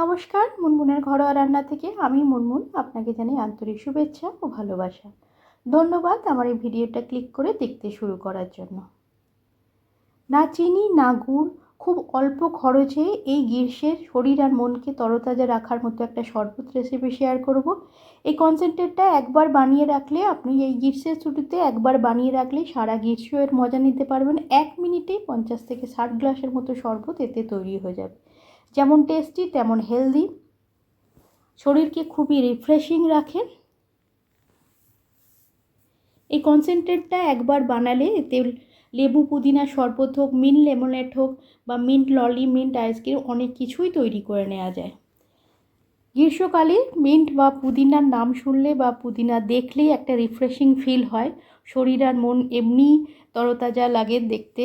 নমস্কার, মুনমুনের ঘরোয়া রান্না থেকে আমি মুনমুন আপনাকে জানাই আন্তরিক শুভেচ্ছা ও ভালোবাসা। ধন্যবাদ আমার এই ভিডিওটা ক্লিক করে দেখতে শুরু করার জন্য। না চিনি, না গুড়, খুব অল্প খরচে এই গ্রীষ্মের শরীর আর মনকে তরতাজা রাখার মতো একটা শরবত রেসিপি শেয়ার করব। এই কনসেন্ট্রেটটা একবার বানিয়ে রাখলে আপনি এই গ্রীষ্মের ছুটিতে একবার বানিয়ে রাখলে সারা গ্রীষ্মের মজা নিতে পারবেন। এক মিনিটেই পঞ্চাশ থেকে ষাট গ্লাসের মতো শরবত এতে তৈরি হয়ে যাবে। যেমন টেস্টি তেমন হেলদি শরীরকে খুবই রিফ্রেশিং রাখে। এই কনসেন্ট্রেটটা একবার বানালে এতে লেবু, পুদিনা, শরবত হোক মিন্ট লেমনেড হোক বা মিন্ট ললি মিন্ট আইসক্রিম অনেক কিছুই তৈরি করে নেওয়া যায়। গ্রীষ্মকালে মিন্ট বা পুদিনার নাম শুনলে বা পুদিনা দেখলেই একটা রিফ্রেশিং ফিল হয়। শরীর আর মন এমনি তরতাজা লাগে দেখতে।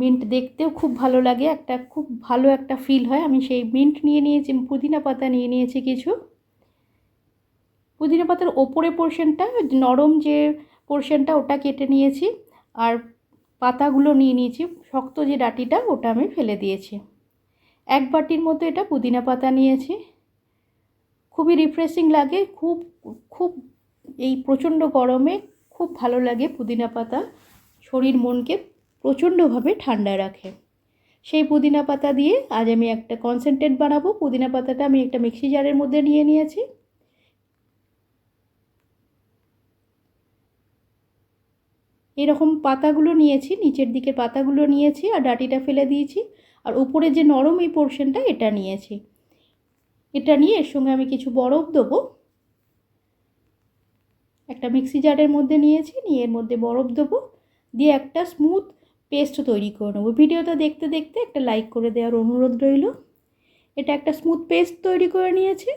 মিন্ট দেখতেও খুব ভালো লাগে, একটা খুব ভালো একটা ফিল হয়। আমি সেই মিন্ট নিয়ে নিয়েছি, পুদিনা পাতা নিয়ে নিয়েছি কিছু। পুদিনা পাতার ওপরে পোর্শনটা নরম যে পোর্শনটা ওটা কেটে নিয়েছি আর পাতাগুলো নিয়ে নিয়েছি, শক্ত যে ডাটিটা ওটা আমি ফেলে দিয়েছি। এক বাটির মতো এটা পুদিনা পাতা নিয়েছি। খুবই রিফ্রেশিং লাগে, খুব খুব এই প্রচণ্ড গরমে খুব ভালো লাগে পুদিনা পাতা, শরীর মনকে প্রচণ্ডভাবে ঠান্ডা রাখে। সেই পুদিনা পাতা দিয়ে আজ আমি একটা কনসেন্ট্রেট বানাবো। পুদিনা পাতাটা আমি একটা মিক্সি জারের মধ্যে নিয়ে নিয়েছি। এরকম পাতাগুলো নিয়েছি, নিচের দিকের পাতাগুলো নিয়েছি আর ডাটিটা ফেলে দিয়েছি। আর উপরে যে নরম এই পোর্শনটা এটা নিয়েছি। এটা নিয়ে এর সঙ্গে আমি কিছু বরফ দেবো। একটা মিক্সি জারের মধ্যে নিয়েছি, নিয়ে এর মধ্যে বরফ দেবো। দিয়ে একটা স্মুথ পেস্ট তৈরি করে নেব। ভিডিওটা দেখতে দেখতে একটা লাইক করে দেওয়ার অনুরোধ রইল। এটা একটা স্মুথ পেস্ট তৈরি করে নিয়েছি।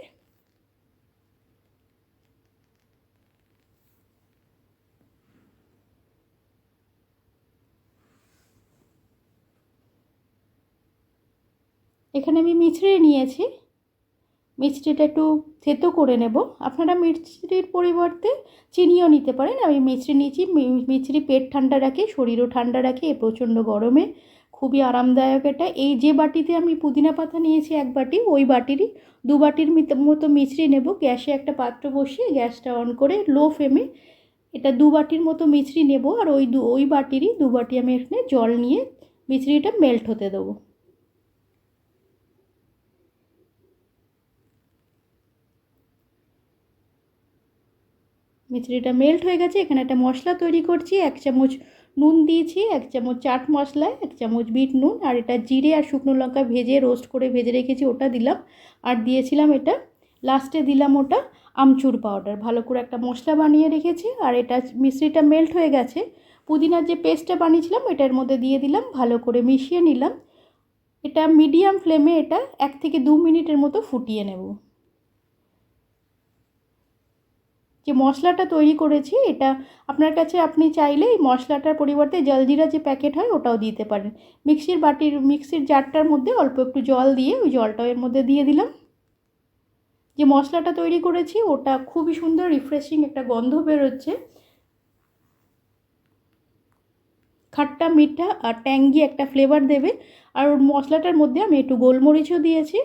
এখানে আমি মিছড়ে নিয়েছি। মিষ্টিটা একটু থেতো করে নেব। আপনারা মিষ্টির পরিবর্তে চিনিও নিতে পারেন। আমি মিষ্টি নিয়েছি। মিষ্টি পেট ঠান্ডা রাখে, শরীরও ঠান্ডা রাখে, এ প্রচণ্ড গরমে। খুবই আরামদায়ক এটা। এই যে বাটিতে আমি পুদিনা পাতা নিয়েছি এক বাটি, ওই বাটিরই দু বাটির মতো মিছরি নেব। গ্যাসে একটা পাত্র বসিয়ে গ্যাসটা অন করে লো ফ্লেমে এটা দু বাটির মতো মিছরি নেব। আর ওই দু, ওই বাটিরই দু বাটি আমি এখানে জল নিয়ে মিছরিটা মেল্ট হতে দেবো। মিচড়িটা মেল্ট হয়ে গেছে, এখানে একটা মশলা তৈরি করছি, এক চামচ নুন দিয়েছি, এক চামচ চাট মশলা, এক চামচ বিট নুন, আর এটা জিরে আর শুকনো লঙ্কা ভেজে রোস্ট করে ভেজে রেখেছি, ওটা দিলাম, আর দিয়েছিলাম এটা লাস্টে দিলাম ওটা আমচুর পাউডার ভালো করে একটা মশলা বানিয়ে রেখেছি, আর এটা মিশ্রিটা মেল্ট হয়ে গেছে, পুদিনার যে পেস্টটা বানিয়েছিলাম, এটার মধ্যে দিয়ে দিলাম, ভালো করে মিশিয়ে নিলাম, এটা মিডিয়াম ফ্লেমে এটা এক থেকে দু মিনিটের মতো ফুটিয়ে নেব। যে মশলাটা তৈরি করেছি, এটা আপনার কাছে আপনি চাইলে এই মশলাটার পরিবর্তে জলজিরা যে প্যাকেট হয়, ওটাও দিতে পারেন। মিক্সির বাটির, মিক্সির জারটার মধ্যে অল্প একটু জল দিয়ে ওই জলটাও এর মধ্যে দিয়ে দিলাম। যে মশলাটা তৈরি করেছি, ওটা খুবই সুন্দর রিফ্রেশিং একটা গন্ধ বেরোচ্ছে। খাট্টা মিঠা আর ট্যাঙ্গি একটা ফ্লেভার দেবে। আর মশলাটার মধ্যে আমি একটু গোলমরিচও দিয়েছি।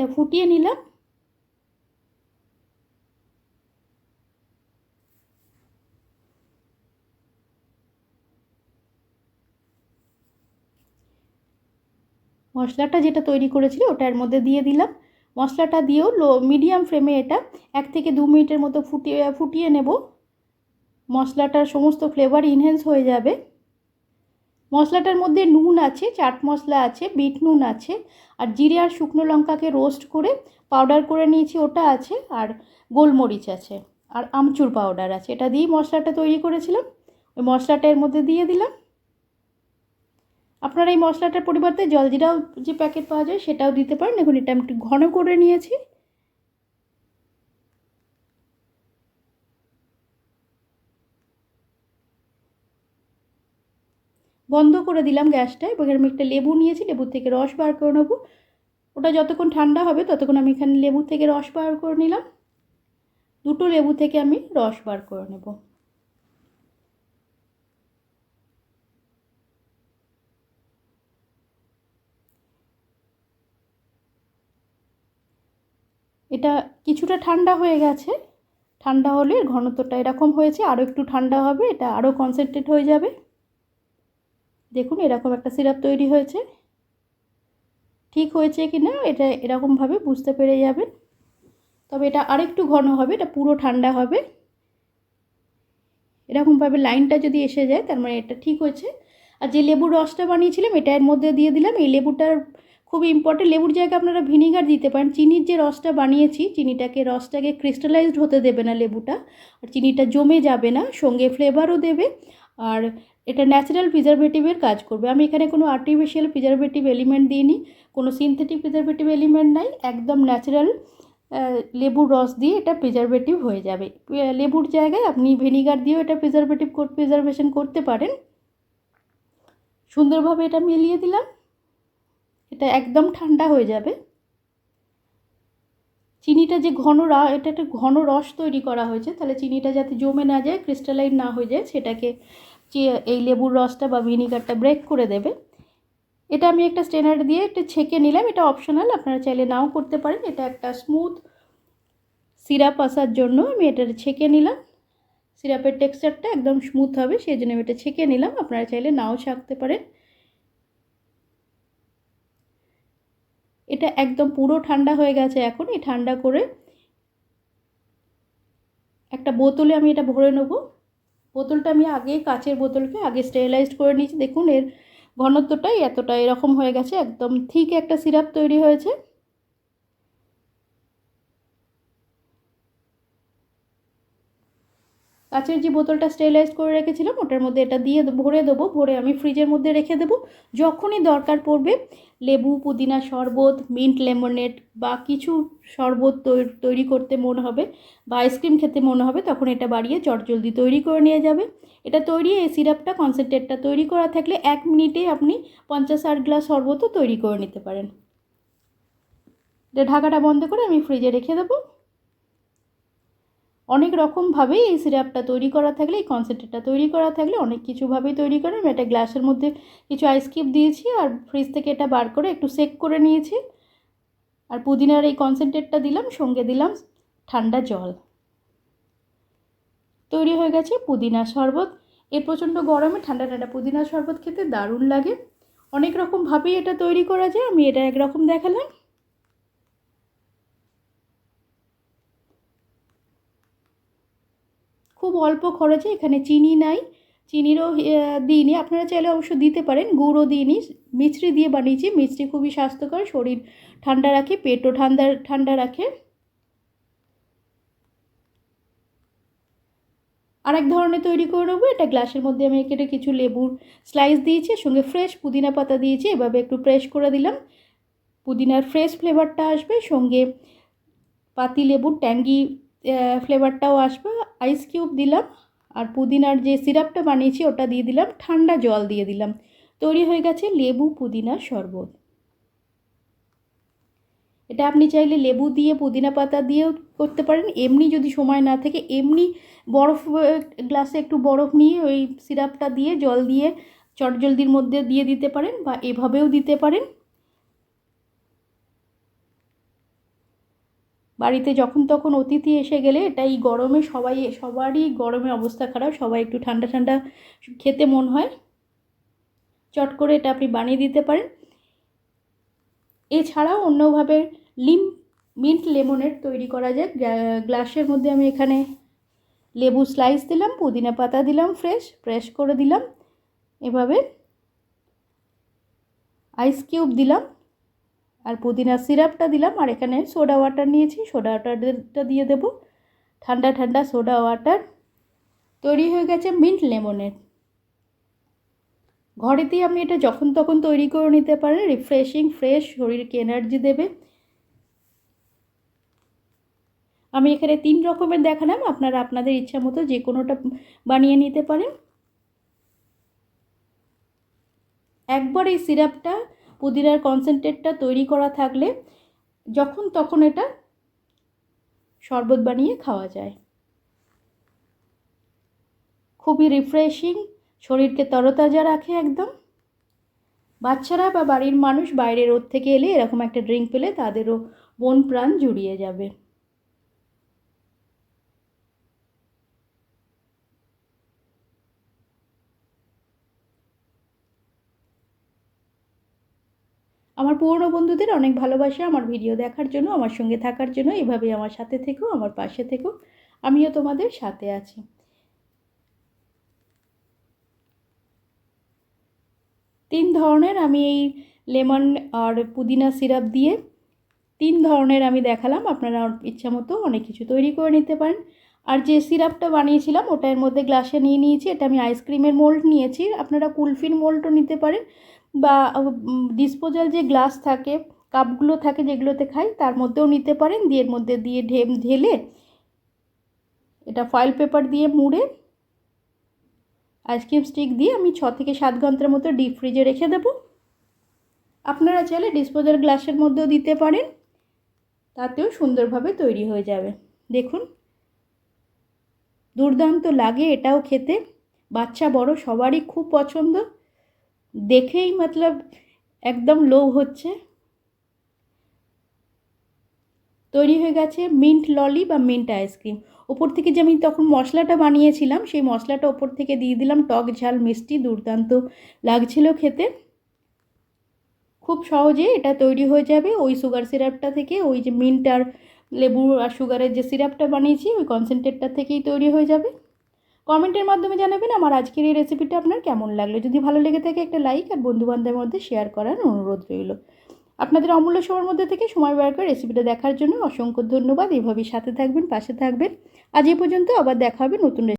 এটা ফুটিয়ে নিলাম। মশলাটা যেটা তৈরি করেছিল ওটার মধ্যে দিয়ে দিলাম। মশলাটা দিয়েও লো, মিডিয়াম ফ্লেমে এটা এক থেকে দু মিনিটের মতো ফুটিয়ে ফুটিয়ে নেব। মশলাটার সমস্ত ফ্লেভার ইনহেন্স হয়ে যাবে। মশলাটার মধ্যে নুন আছে, চাট মশলা আছে, বিট নুন আছে, আর জিরে আর শুকনো লঙ্কাকে রোস্ট করে পাউডার করে নিয়েছি, ওটা আছে, আর গোলমরিচ আছে, আর আমচুর পাউডার আছে। এটা দিয়েই মশলাটা তৈরি করেছিলাম। ওই মশলাটা এর মধ্যে দিয়ে দিলাম। আপনারা এই মশলাটার পরিবর্তে জলজিরাও যে প্যাকেট পাওয়া যায়, সেটাও দিতে পারেন। এখন এটা আমি একটু ঘন করে নিয়েছি। বন্ধ করে দিলাম গ্যাসটা এবং আমি একটা লেবু নিয়েছি, লেবুর থেকে রস বার করে নেব। ওটা যতক্ষণ ঠান্ডা হবে ততক্ষণ আমি এখানে লেবু থেকে রস বার করে নিলাম। দুটো লেবু থেকে আমি রস বার করে নেব। এটা কিছুটা ঠান্ডা হয়ে গেছে। ঠান্ডা হলে ঘনত্বটা এরকম হয়েছে আরও একটু ঠান্ডা হবে, এটা আরও কনসেন্ট্রেট হয়ে যাবে। দেখুন, এরকম একটা সিরাপ তৈরি হয়েছে। ঠিক হয়েছে কি না, এটা এরকমভাবে বুঝতে পেরে যাবেন। তবে এটা আরেকটু ঘন হবে, এটা পুরো ঠান্ডা হবে। এরকমভাবে লাইনটা যদি এসে যায়, তার মানে এটা ঠিক হয়েছে। আর যে লেবুর রসটা বানিয়েছিলাম, এটা এর মধ্যে দিয়ে দিলাম। এই লেবুটার খুব ইম্পর্টেন্ট লেবুর জায়গায় আপনারা ভিনিগার দিতে পারেন। চিনির যে রসটা বানিয়েছি, চিনিটাকে, রসটাকে ক্রিস্টালাইজড হতে দেবে না লেবুটা। আর চিনিটা জমে যাবে না, সঙ্গে ফ্লেভারও দেবে। আর এটা ন্যাচারাল প্রিজারভেটিভের কাজ করবে। আমি এখানে কোনো আর্টিফিশিয়াল প্রিজারভেটিভ এলিমেন্ট দিইনি, কোনো সিনথেটিক প্রিজারভেটিভ এলিমেন্ট নাই, একদম ন্যাচারাল লেবুর রস দিয়ে এটা প্রিজারভেটিভ হয়ে যাবে। লেবুর জায়গায় আপনি ভিনিগার দিয়েও এটা প্রিজারভেটিভ প্রিজারভেশন করতে পারেন। সুন্দরভাবে এটা মিলিয়ে দিলাম। এটা একদম ঠান্ডা হয়ে যাবে। চিনিটা যে ঘন রা এটা একটা ঘন রস তৈরি করা হয়েছে। তাহলে চিনিটা যাতে জমে না যায় ক্রিস্টালাইন না হয়ে যায়, সেটাকে এই লেবুর রসটা বা ভিনিগারটা ব্রেক করে দেবে। এটা আমি একটা স্টেনার দিয়ে একটু ছেঁকে নিলাম। এটা অপশনাল আপনারা চাইলে নাও করতে পারেন। এটা একটা স্মুথ সিরাপ আসার জন্য আমি এটা ছেঁকে নিলাম। সিরাপের টেক্সচারটা একদম স্মুথ হবে সেই জন্য আমি এটা ছেঁকে নিলাম। আপনারা চাইলে নাও ছাঁকতে পারেন। এটা একদম পুরো ঠান্ডা হয়ে গেছে এখন। এই ঠান্ডা করে একটা বোতলে আমি এটা ভরে নেব। বোতলটা আমি আগে কাচের বোতলকে আগে স্টেরিলাইজড করে নিয়েছি। দেখুন, এর ঘনত্বটাই এতটা এরকম হয়ে গেছে, একদম ঠিক একটা সিরাপ তৈরি হয়েছে। কাচের যে বোতলটা স্টেরিলাইজ করে রেখেছিলাম, ওটার মধ্যে এটা দিয়ে ভরে দেবো, ভরে আমি ফ্রিজের মধ্যে রেখে দেবো। যখনই দরকার পড়বে, লেবু, পুদিনা শরবত, মিন্ট লেমনেড বা কিছু শরবত তৈরি করতে মনে হবে বা আইসক্রিম খেতে মনে হবে, তখন এটা বাড়িয়ে চটজলদি তৈরি করে নিয়ে যাবে। এটা তৈরি, এই সিরাপটা কনসেন্ট্রেটটা তৈরি করা থাকলে এক মিনিটে আপনি পঞ্চাশ ষাট গ্লাস শরবতও তৈরি করে নিতে পারেন। এটা ঢাকাটা বন্ধ করে আমি ফ্রিজে রেখে দেবো। অনেক রকমভাবেই এই সিরাপটা তৈরি করা থাকলে, এই কনসেন্ট্রেটটা তৈরি করা থাকলে অনেক কিছুভাবেই তৈরি করে। আমি একটা গ্লাসের মধ্যে কিছু আইসক্রিম দিয়েছি আর ফ্রিজ থেকে এটা বার করে একটু সেক করে নিয়েছি। আর পুদিনার এই কনসেন্ট্রেটটা দিলাম, সঙ্গে দিলাম ঠান্ডা জল। তৈরি হয়ে গেছে পুদিনা শরবত। এর প্রচণ্ড গরমে ঠান্ডা ঠান্ডা পুদিনা শরবত খেতে দারুণ লাগে। অনেক রকমভাবেই এটা তৈরি করা যায়। আমি এটা একরকম দেখালাম। খুব অল্প খরচে এখানে চিনি নাই। চিনিরও দিইনি। আপনারা চাইলে অবশ্য দিতে পারেন। গুঁড়ও দিইনি। মিছরি দিয়ে বানিয়েছি। মিছরি খুবই স্বাস্থ্যকর। শরীর ঠান্ডা রাখে, পেটও ঠান্ডা ঠান্ডা রাখে। আরেক ধরনের তৈরি করে নেব। এটা গ্লাসের মধ্যে আমি কেটে কিছু লেবুর স্লাইস দিয়েছি সঙ্গে ফ্রেশ পুদিনা পাতা দিয়েছি। এভাবে একটু প্রেস করে দিলাম। পুদিনার ফ্রেশ ফ্লেভারটা আসবে। সঙ্গে পাতি লেবুর ট্যাঙ্গি ফ্লেভারটাও আসবে। আইস কিউব দিলাম। আর পুদিনার যে সিরাপটা বানিয়েছি, ওটা দিয়ে দিলাম। ঠান্ডা জল দিয়ে দিলাম। তৈরি হয়ে গেছে লেবু পুদিনা শরবত। এটা আপনি চাইলে লেবু দিয়ে, পুদিনা পাতা দিয়েও করতে পারেন। এমনি যদি সময় না থাকে, এমনি বরফ গ্লাসে একটু বরফ নিয়ে ওই সিরাপটা দিয়ে, জল দিয়ে, চটজলদির মধ্যে দিয়ে দিতে পারেন বা এভাবেও দিতে পারেন। বাড়িতে যখন তখন অতিথি এসে গেলে এটা এই গরমে সবাই, সবারই গরমে অবস্থা খারাপ, সবাই একটু ঠান্ডা ঠান্ডা খেতে মন হয়। চট করে এটা আপনি বানিয়ে দিতে পারেন। এছাড়াও অন্যভাবে লিম, মিন্ট লেমনের তৈরি করা যায়। গ্লাসের মধ্যে আমি এখানে লেবু স্লাইস দিলাম, পুদিনা পাতা দিলাম, ফ্রেশ ফ্রেশ করে দিলাম। এভাবে আইস কিউব দিলাম। আর পুদিনার সিরাপটা দিলাম, আর এখানে সোডা ওয়াটার নিয়েছি সোডা ওয়াটারটা দিয়ে দেবো। ঠান্ডা ঠান্ডা সোডা ওয়াটার তৈরি হয়ে গেছে মিন্ট লেমনের ঘরেতেই আপনি এটা যখন তখন তৈরি করে নিতে পারেন রিফ্রেশিং ফ্রেশ শরীরকে এনার্জি দেবে। আমি এখানে তিন রকমের দেখালাম, আপনারা আপনাদের ইচ্ছা মতো যে কোনোটা বানিয়ে নিতে পারেন। একবার এই সিরাপটা পুদিনার কনসেন্ট্রেটটা তৈরি করা থাকলে যখন তখন এটা শরবত বানিয়ে খাওয়া যায়। খুবই রিফ্রেশিং শরীরকে তরতাজা রাখে একদম। বাচ্চারা বা বাড়ির মানুষ বাইরে রোদ থেকে এলে এরকম একটা ড্রিঙ্ক পেলে তাদেরও মন প্রাণ জুড়িয়ে যাবে। আমার পুরনো বন্ধুদের অনেক ভালোবাসা, আমার ভিডিও দেখার জন্য, আমার সঙ্গে থাকার জন্য এভাবেই আমার সাথে থেকো, আমার পাশে থেকো। আমিও তোমাদের সাথে আছি। তিন ধরনের আমি এই লেমন আর পুদিনা সিরাপ দিয়ে, তিন ধরনের আমি দেখালাম, আপনারা ইচ্ছা মতো অনেক কিছু তৈরি করে নিতে পারেন। আর যে সিরাপটা বানিয়েছিলাম, ওটা এর মধ্যে গ্লাসে নিয়ে নিয়েছি, এটা আমি আইসক্রিমের মোল্ড নিয়েছি, আপনারা কুলফির মোল্ডও নিতে পারেন। বা ডিসপোজাল যে গ্লাস থাকে কাপগুলো থাকে যেগুলোতে খাই, তার মধ্যেও নিতে পারেন। দিয়ে এর মধ্যে দিয়ে ঢেম ঢেলে এটা ফয়েল পেপার দিয়ে মুড়ে আইসক্রিম স্টিক দিয়ে আমি ছ থেকে সাত ঘণ্টার মতো ডিপ ফ্রিজে রেখে দেবো। আপনারা চাইলে ডিসপোজাল গ্লাসের মধ্যেও দিতে পারেন। তাতেও সুন্দরভাবে তৈরি হয়ে যাবে। দেখুন, দুর্দান্ত লাগে এটাও খেতে। বাচ্চা বড় সবারই খুব পছন্দ। দেখেই মতলব একদম লোভ হচ্ছে। তৈরি হয়ে গেছে মিন্ট ললি বা মিন্ট আইসক্রিম ওপর থেকে যে আমি তখন মশলাটা বানিয়েছিলাম, সেই মশলাটা ওপর থেকে দিয়ে দিলাম টক ঝাল, মিষ্টি, দুর্দান্ত লাগছিল খেতে। খুব সহজে এটা তৈরি হয়ে যাবে ওই সুগার সিরাপটা থেকে, ওই যে মিন্ট আর লেবু আর সুগারের যে সিরাপটা বানিয়েছি, ওই কনসেন্ট্রেটটা থেকেই তৈরি হয়ে যাবে। কমেন্টের মাধ্যমে জানাবেন আমার আজকের এই রেসিপিটা আপনার কেমন লাগল। যদি ভালো লেগে থাকে একটা লাইক আর বন্ধুবান্ধবের মধ্যে শেয়ার করার অনুরোধ রইল। আপনাদের অমূল্য সময়ের মধ্যে থেকে সময় বার করে রেসিপিটা দেখার জন্য অসংখ্য ধন্যবাদ। এভাবেই সাথে থাকবেন, পাশে থাকবেন। আজ এই পর্যন্ত আবার দেখা হবে নতুন